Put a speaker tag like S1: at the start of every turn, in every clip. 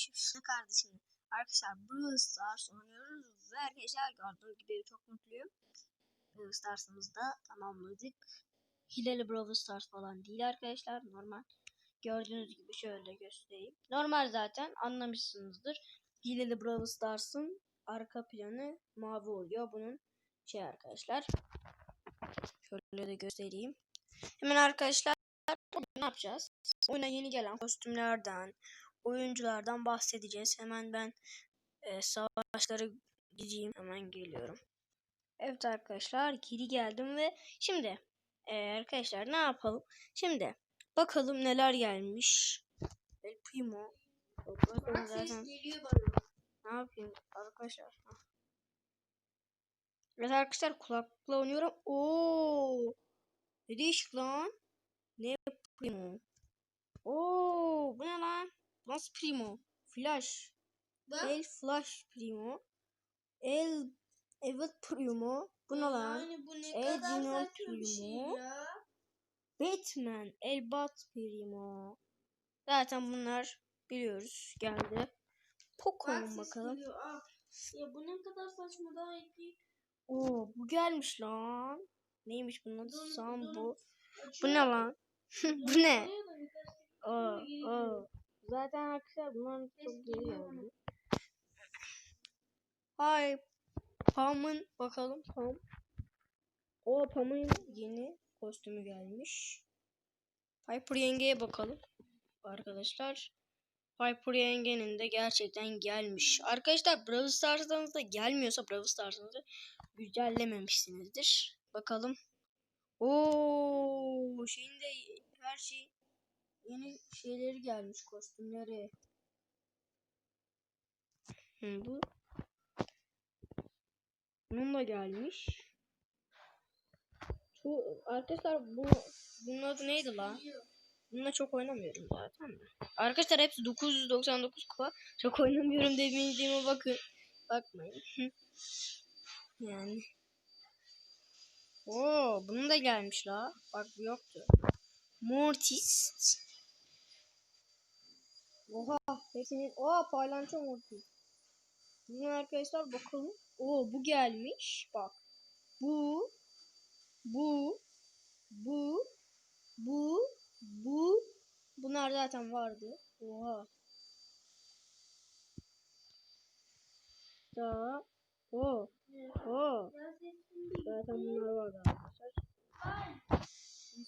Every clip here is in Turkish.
S1: Şimdi kardeşim. Arkadaşlar Brawl Stars oynuyoruz ve arkadaşlar gördüğünüz gibi çok mutluyum. Brawl Stars'ımızı da tamamladık. Hileli Brawl Stars falan değil arkadaşlar. Normal. Gördüğünüz gibi şöyle göstereyim. Normal zaten anlamışsınızdır. Hileli Brawl Stars'ın arka planı mavi oluyor. Bunun şey arkadaşlar. Şöyle de göstereyim. Hemen arkadaşlar ne yapacağız? Oyuna yeni gelen kostümlerden, oyunculardan bahsedeceğiz. Hemen ben e, savaşlara gideyim. Hemen geliyorum. Evet arkadaşlar geri geldim ve şimdi e, arkadaşlar ne yapalım? Şimdi bakalım neler gelmiş. El Primo. Bakın zaten ne yapayım arkadaşlar? Evet arkadaşlar kulaklıkla oynuyorum. Oo! Ne değişik lan? Ne Primo? Oo, bu ne lan? Nasıl Primo? Flash.
S2: Bak.
S1: El Flash Primo. El Evet Primo. Bu ne lan?
S2: Yani bu ne
S1: El
S2: kadar
S1: Dino
S2: şey
S1: Primo.
S2: ya.
S1: Batman. El Bat Primo. Zaten bunlar biliyoruz. Geldi. Pokemon bakalım.
S2: al. Ya bu ne kadar saçma daha iyi.
S1: Oo bu gelmiş lan. Neymiş bunun adı? Sambo. Bu ne lan? bu ne?
S2: Açıyor da
S1: Zaten arkadaşlar bunlar çok
S2: geliyor.
S1: Hay Pam'ın bakalım Pam. O Pam'ın yeni kostümü gelmiş. Piper yengeye bakalım. Arkadaşlar. Piper yengenin de gerçekten gelmiş. Arkadaşlar Brawl Stars'ınızda gelmiyorsa Brawl Stars'ınızı güncellememişsinizdir. Bakalım. Oo, şeyin de her şey yeni şeyleri gelmiş kostümleri. Hı, bu bunun da gelmiş. Şu arkadaşlar bu bunun adı neydi lan? Bununla çok oynamıyorum zaten. Arkadaşlar hepsi 999 kupa. Çok oynamıyorum demeyeceğime bakın. Bakmayın. yani. Oo, bunun da gelmiş la. Bak bu yoktu. Mortis. Oha, hepsinin oha paylanço Mortis. Bunu arkadaşlar bakalım. Oo bu gelmiş. Bak. Bu bu bu bu bu bunlar zaten vardı. Oha. Da o o zaten bunlar vardı arkadaşlar.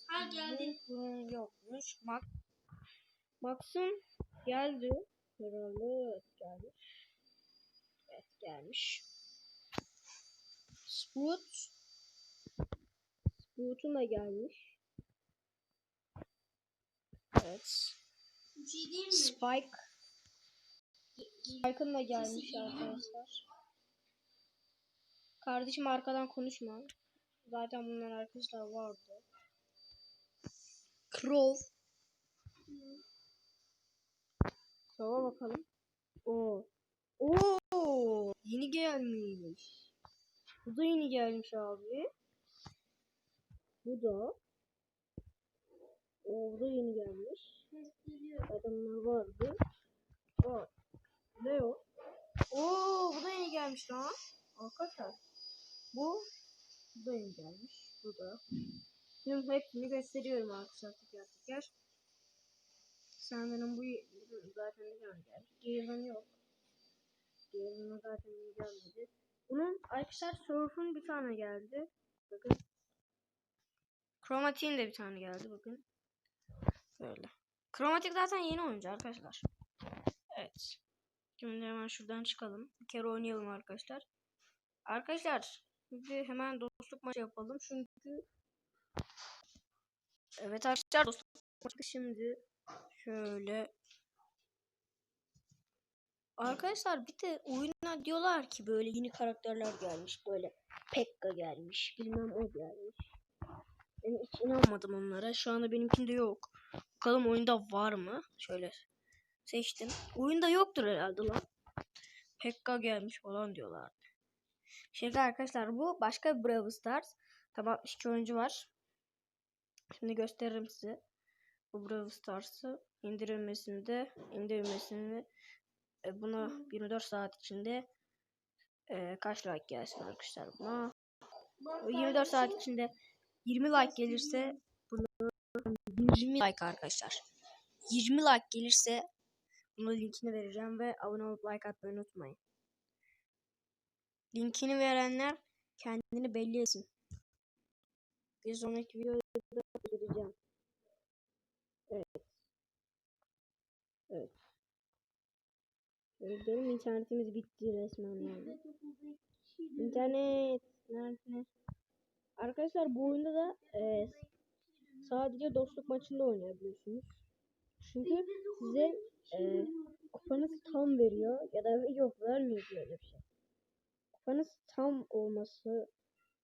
S2: Ha geldi.
S1: Bunun yokmuş. Max Max'ın geldi. Evet gelmiş. Evet gelmiş. Sprout Sprout'un da gelmiş. Evet.
S2: Şey?
S1: Spike Spike'ın da gelmiş arkadaşlar. Kardeşim arkadan konuşma. Zaten bunlar arkadaşlar vardı. Crow. Crow'a bakalım. Oo. Oo. Yeni gelmiş. Bu da yeni gelmiş abi. Bu da. Oo, bu da yeni gelmiş. Zaten bunlar vardı. O. Leo. Oo, bu da yeni gelmiş lan. Arkadaşlar. Bu. Bu da yeni gelmiş. Bu da. Şimdi hepsini gösteriyorum arkadaşlar teker teker. Sanırım bu zaten. Diğerinin yok. Diğerinin zaten gelmedi. Bunun arkadaşlar Surf'un bir tane geldi. Bakın. Chromatic'in de bir tane geldi bakın. Böyle. Chromatic zaten yeni oyuncu arkadaşlar. Evet. Şimdi hemen şuradan çıkalım. Bir kere oynayalım arkadaşlar. Arkadaşlar şimdi hemen dostluk maçı yapalım. Çünkü Evet arkadaşlar dostluk maçı şimdi şöyle Arkadaşlar bir de oyuna diyorlar ki böyle yeni karakterler gelmiş böyle Pekka gelmiş bilmem o gelmiş. Ben hiç inanmadım onlara. Şu anda benimkinde yok. Bakalım oyunda var mı? Şöyle seçtim. Oyunda yoktur herhalde lan. Pekka gelmiş falan diyorlar. Şimdi arkadaşlar bu başka bir Brawl Stars. Tamam 62 oyuncu var. Şimdi gösteririm size. Bu Brawl Stars'ı indirilmesini indirilmesini e, buna 24 saat içinde e, kaç like gelsin arkadaşlar buna? O 24 saat içinde 20 like gelirse bunu 20 like arkadaşlar. 20 like gelirse bunun linkini vereceğim ve abone olup like atmayı unutmayın. Linkini verenler kendini belli etsin. Bir sonraki videoda göstereceğim. Evet. Evet. Gidelim internetimiz bitti resmen yani. İnternet nerede? Arkadaşlar bu oyunda da e, sadece dostluk maçında oynayabiliyorsunuz. Çünkü size e, kupanız tam veriyor ya da yok vermiyor böyle bir şey. Kupanız tam olması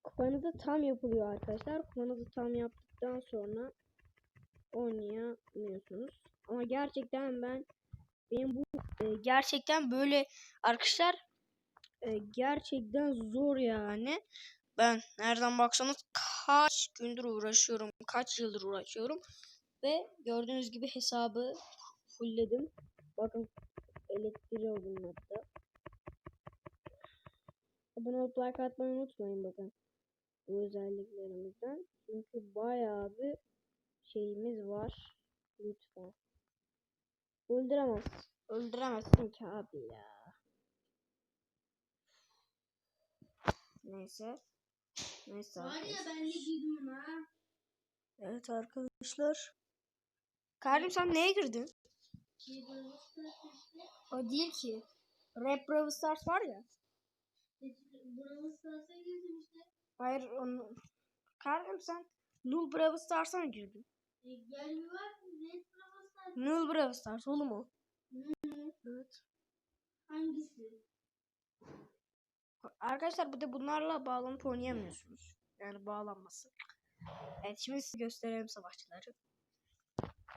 S1: kupanızı tam yapılıyor arkadaşlar. Kupanızı tam yaptıktan sonra oynayamıyorsunuz. Ama gerçekten ben benim bu e, gerçekten böyle arkadaşlar e, gerçekten zor yani. Ben nereden baksanız kaç gündür uğraşıyorum. Kaç yıldır uğraşıyorum. Ve gördüğünüz gibi hesabı fullledim. Bakın elektriği oldum hatta. Abone olup like atmayı unutmayın bakın. Bu özelliklerimizden. Çünkü bayağı bir şeyimiz var. Lütfen. Öldüremez. Öldüremezsin ki abi ya. Neyse. Neyse
S2: Var ya ben de girdim ona.
S1: Evet arkadaşlar. Karim sen neye girdin?
S2: Şey işte.
S1: O değil ki. Rap Brawl Stars var ya.
S2: Brawl Stars'a girdim işte.
S1: Hayır onu. Karim sen Null Brawl Stars'a mı girdin?
S2: E, gel bir bak. Net Brawl Stars.
S1: Oğlum o. Evet.
S2: Hangisi?
S1: Arkadaşlar bir de bunlarla bağlanıp oynayamıyorsunuz. Yani bağlanması. Evet şimdi size gösterelim savaşçıları.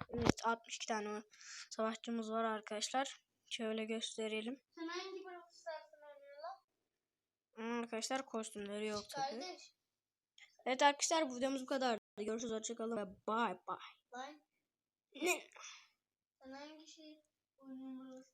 S1: Evet 62 tane savaşçımız var arkadaşlar. Şöyle gösterelim.
S2: Sen hangi Brawl lan?
S1: Hmm, Arkadaşlar kostümleri yok tabi.
S2: Kardeş.
S1: Evet arkadaşlar bu videomuz bu kadar. Görüşürüz hoşçakalın ve bye bye. Ne?
S2: sen hangi oynuyorsun Brawl Stars?